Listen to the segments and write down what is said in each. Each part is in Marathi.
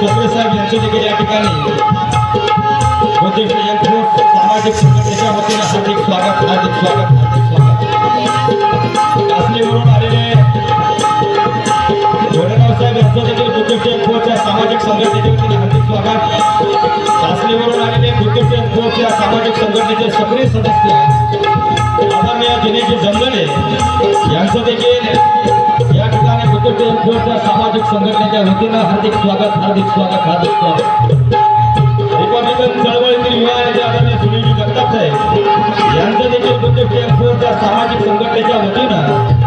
कोकरे साहेब यांचे देखील या ठिकाणी. म्हणजे बुद्धिस्ट सामाजिक संघटनेच्या वतीने हार्दिक स्वागत हार्दिक स्वागत हार्दिक स्वागत. कासनीवरून आलेले जोडेगाव साहेब यांचं देखील बुद्धिस्ट यंत्रोच्या सामाजिक संघटनेच्या वतीने हार्दिक स्वागत. कासनीवरून आलेले बुद्धिस्ट यंत्रोच्या सामाजिक संघटनेचे सक्रिय सदस्य आदरणीय दिनेश जमगडे यांचं देखील या ठिकाणी बुद्धिस्ट यंत्रोच्या सामाजिक संघटनेच्या वतीनं हार्दिक स्वागत हार्दिक स्वागत हार्दिक स्वागत. रिपब्लिकन चळवळीतील युवा नेते आदरणीय सुनील जगताप साहेब यांचं देखील प्रत्यक्ष सामाजिक संघटनेच्या वतीनं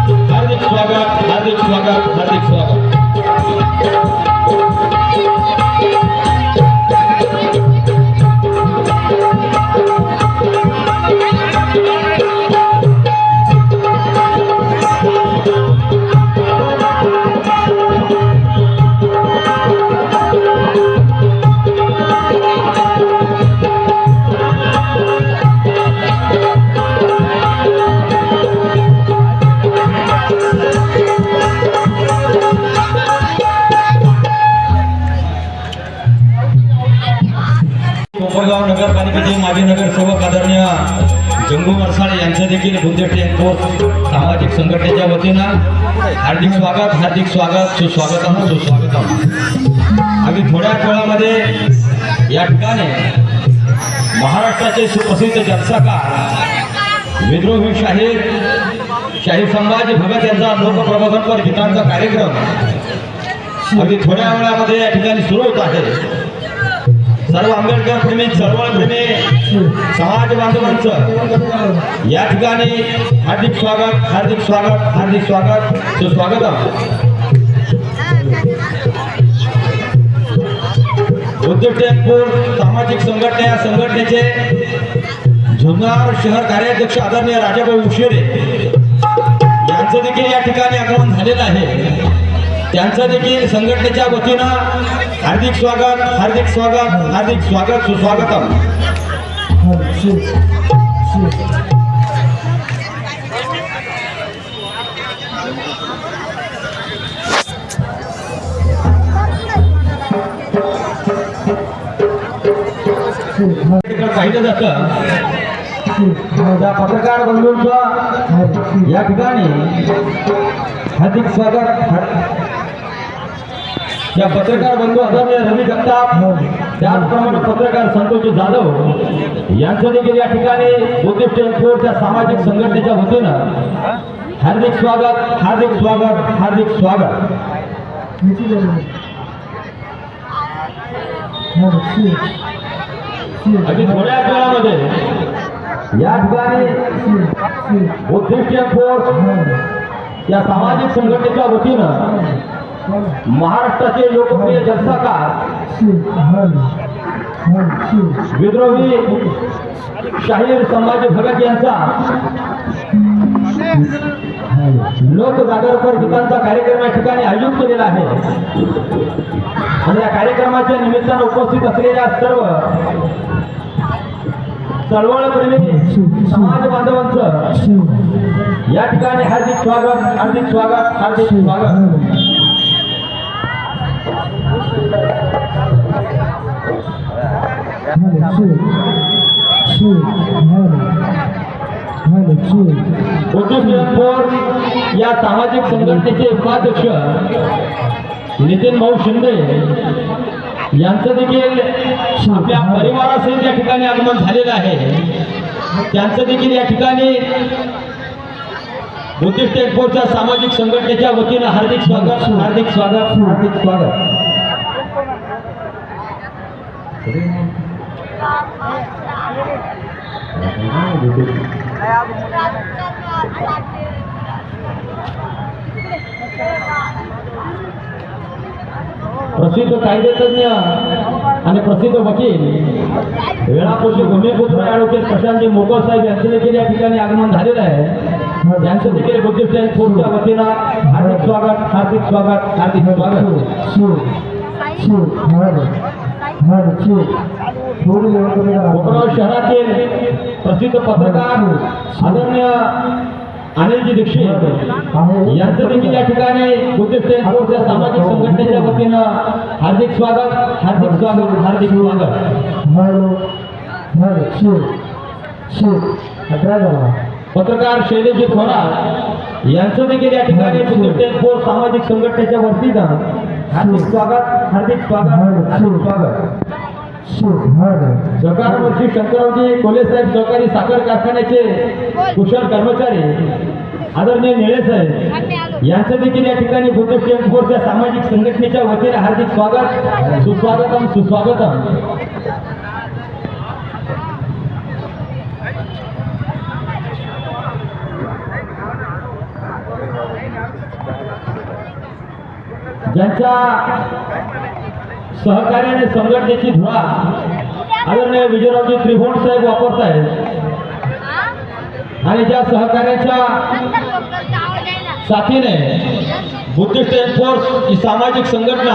कोपरगाव नगरपालिकेचे माजी नगरसेवक आदरणीय जंगू मरसाळे यांचं देखील बुद्धिस्ट एनफोर्स सामाजिक संघटनेच्या वतीनं हार्दिक स्वागत हार्दिक स्वागत सुस्वागतम सुस्वागतम. आम्ही थोड्या वेळामध्ये या ठिकाणी महाराष्ट्राचे सुप्रसिद्ध जनसाकार विद्रोही शाहीर शाहीर संभाजी भगत यांचा लोकप्रबोधनपर गीतांचा कार्यक्रम अगदी थोड्या वेळामध्ये या ठिकाणी सुरू होत आहे. सर्व आंबेडकर प्रेमी चळवळ प्रेमी समाज बांधवांचं या ठिकाणी हार्दिक स्वागत हार्दिक स्वागत हार्दिक स्वागत सुस्वागत उद्योग टेकपूर सामाजिक संघटना या संघटनेचे जुन्नर शहर कार्याध्यक्ष आदरणीय राजाभाऊ उशिरे यांचं देखील या ठिकाणी आगमन झालेलं आहे. त्यांचं देखील संघटनेच्या वतीनं हार्दिक स्वागत हार्दिक स्वागत हार्दिक स्वागत सुस्वागतम. तिकडं पाहिलं जातं. त्या पत्रकार बंधूंचं या ठिकाणी हार्दिक स्वागत या पत्रकार बंधू आदरणीय रवी जगताप त्याचप्रमाणे पत्रकार संतोष जाधव यांचं देखील या ठिकाणी उद्दिष्ट एनफोर्सच्या सामाजिक संघटनेच्या वतीनं हार्दिक स्वागत हार्दिक स्वागत हार्दिक स्वागत. अगदी थोड्या वेळामध्ये या ठिकाणी उद्दिष्ट एनफोर्स या सामाजिक संघटनेच्या वतीनं महाराष्ट्राचे लोकप्रिय जलसाकार विद्रोही शाहीर संभाजी भगत यांचा लोक जागरकर गीतांचा कार्यक्रम या ठिकाणी आयोजित केलेला आहे. आणि या कार्यक्रमाच्या निमित्तानं उपस्थित असलेल्या सर्व चळवळप्रेमी समाज बांधवांचं या ठिकाणी हार्दिक स्वागत हार्दिक स्वागत हार्दिक स्वागत. या सामाजिक संघटनेचे उपाध्यक्ष नितीन भाऊ शिंदे यांचं देखील आपल्या परिवारासहित या ठिकाणी आगमन झालेलं आहे. त्यांचं देखील या ठिकाणी बुद्धिस्ट फोर्सच्या सामाजिक संघटनेच्या वतीनं हार्दिक स्वागत हार्दिक स्वागत हार्दिक स्वागत. प्रसिद्ध कायदेतज्ञ आणि प्रसिद्ध वकील वेळापूर्वी भूमिपुत्र ॲडव्होकेट प्रशांतजी मोकोळ साहेब यांचे देखील या ठिकाणी आगमन झालेलं आहे यांचं देखील बुद्धिस्ट फोर्सच्या वतीनं हार्दिक स्वागत हार्दिक स्वागत हार्दिक स्वागत कोकणाव शहरातील प्रसिद्ध पत्रकार आदरणीय अनिलजी दीक्षित यांचं देखील या ठिकाणी सामाजिक संघटनेच्या वतीनं हार्दिक स्वागत हार्दिक स्वागत हार्दिक स्वागत. पत्रकार शैलेजी थोरात यांचं देखील या ठिकाणी सामाजिक संघटनेच्या वतीनं हार्दिक स्वागत हार्दिक स्वागत हार्दिक स्वागत. मंत्री शंकररावजी कोले साहेब सहकारी साखर कारखान्याचे कुशल कर्मचारी आदरणीय निळे साहेब यांचं देखील या ठिकाणी टेम्पोच्या सामाजिक संघटनेच्या वतीने हार्दिक स्वागत. सुस्वागतम सुस्वागतम. ज्यांच्या सहकार्याने संघटनेची धुरा आदरणीय विजयरावजी त्रिभुवन साहेब वापरत आहेत आणि ज्या सहकार्याच्या साथीने बुद्धिस्ट एनफोर्स ही सामाजिक संघटना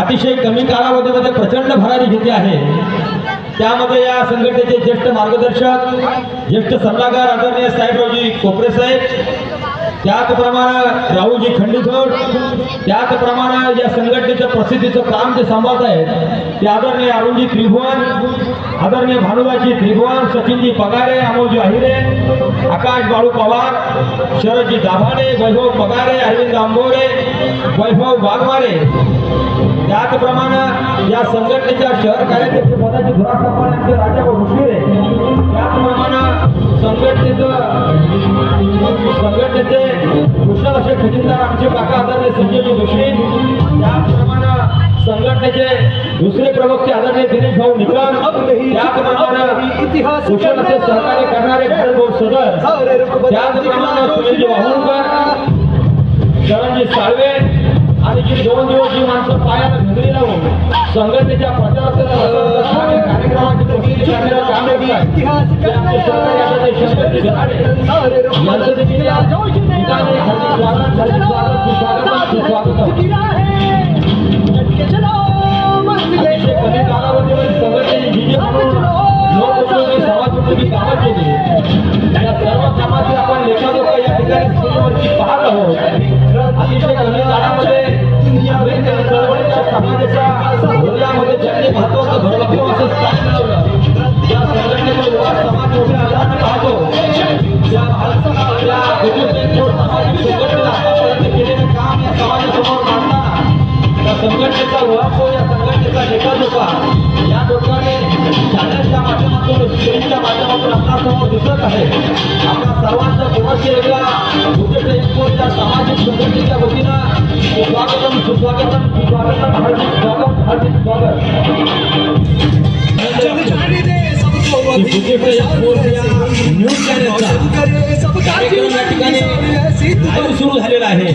अतिशय कमी कालावधीमध्ये प्रचंड भरारी घेते आहे. त्यामध्ये या संघटनेचे ज्येष्ठ मार्गदर्शक ज्येष्ठ सल्लागार आदरणीय साहेबरावजी कोपरे साहेब त्याचप्रमाणे राहुलजी खंडीसोड त्याचप्रमाणे या संघटनेचं प्रसिद्धीचं काम जे सांभाळत आहेत ते आदरणीय अरुणजी त्रिभुवन आदरणीय भानुबाजी त्रिभुवन सचिनजी पगारे अमोलजी अहिरे आकाश बाळू पवार शरदजी दाभाडे वैभव पगारे अरविंद आंबोरे वैभव वाघमारे. त्याचप्रमाणे या संघटनेच्या शहर कार्याध्यक्ष पदाची धुरा सांभाळण्याचे राजा ऋषीरे असे खजिनदार आमचे काका आदरणीय संजयजी जोशी त्याचप्रमाणे संघटनेचे दुसरे प्रवक्ते आदरणीय दिनेश भाऊ निकम त्याचप्रमाणे कुशल असे सहकार्य करणारे भरत भाऊ सदर त्याचप्रमाणे सुनीलजी वाहुणकर शरणजी साळवे आणि जी दोन दिवस जी माणसं पायाला घंगरी लावून संघटनेच्या प्रचाराचे समाजासमोर मांडताना या संघटनेचा ओळखतो या संघटनेचा लेखाजोखा या लोकांनी चॅनलच्या माध्यमातून स्क्रीनच्या माध्यमातून आपल्यासमोर दिसत आहे आपल्या सर्वांचा पुनश्च एकदा बुद्धिस्ट सामाजिक संघटनेच्या वतीनं सुस्वागतम सुस्वागतम सुस्वागतम हार्दिक स्वागत हार्दिक स्वागत सुरू झालेला आहे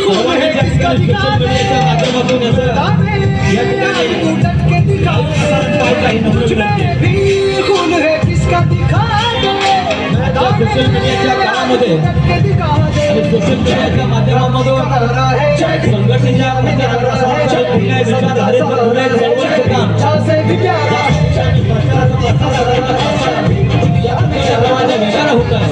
सर्वांनी त्या ठिकाणी सोशल मीडियाच्या काळामध्ये आणि सोशल मीडियाच्या माध्यमामधून संघटनेच्या होत आहे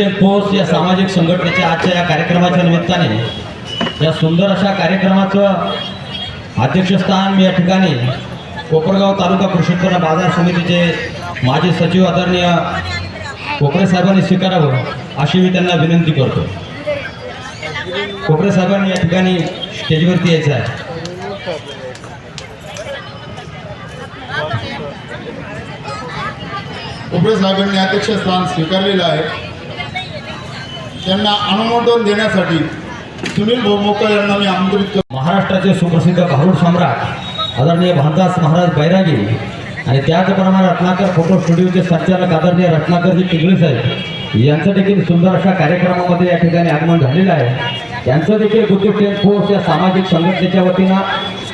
बुद्धिस्ट पोस्ट या सामाजिक संघटनेच्या आजच्या या कार्यक्रमाच्या निमित्ताने या सुंदर अशा कार्यक्रमाचं अध्यक्षस्थान मी या ठिकाणी कोपरगाव तालुका कृषी उत्पन्न बाजार समितीचे माजी सचिव आदरणीय कोपरे साहेबांनी स्वीकारावं अशी मी त्यांना विनंती करतो. कोपरे साहेबांनी या ठिकाणी स्टेजवरती यायचं आहे. कोपरे साहेबांनी अध्यक्षस्थान स्वीकारलेलं आहे. त्यांना अनुमोदन देण्यासाठी सुनील भोमोकर यांना मी आमंत्रित करतो. महाराष्ट्राचे सुप्रसिद्ध भारूड सम्राट आदरणीय भानदास महाराज बैरागी आणि त्याचप्रमाणे रत्नाकर फोटो स्टुडिओचे संचालक आदरणीय रत्नाकरजी पिंगळे साहेब यांचं देखील सुंदर अशा कार्यक्रमामध्ये या ठिकाणी आगमन झालेलं आहे. त्यांचं देखील गुजू टेन फोर्स या सामाजिक संघटनेच्या वतीनं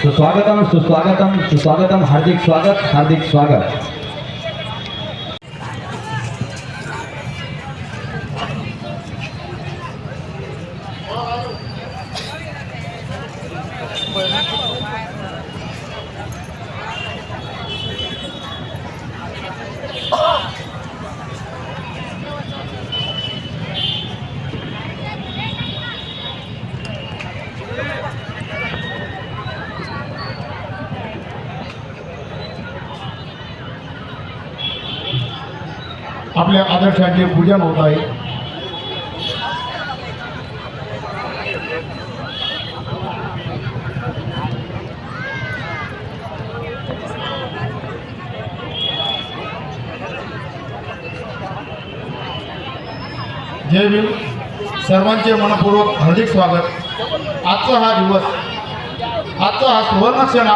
सुस्वागतम सुस्वागतम सुस्वागतम हार्दिक स्वागत हार्दिक स्वागत. आपल्या आदर्शांचे पूजन होत आहे. जय भीम. सर्वांचे मनपूर्वक हार्दिक स्वागत. आजचा हा दिवस आजचा हा सुवर्ण क्षण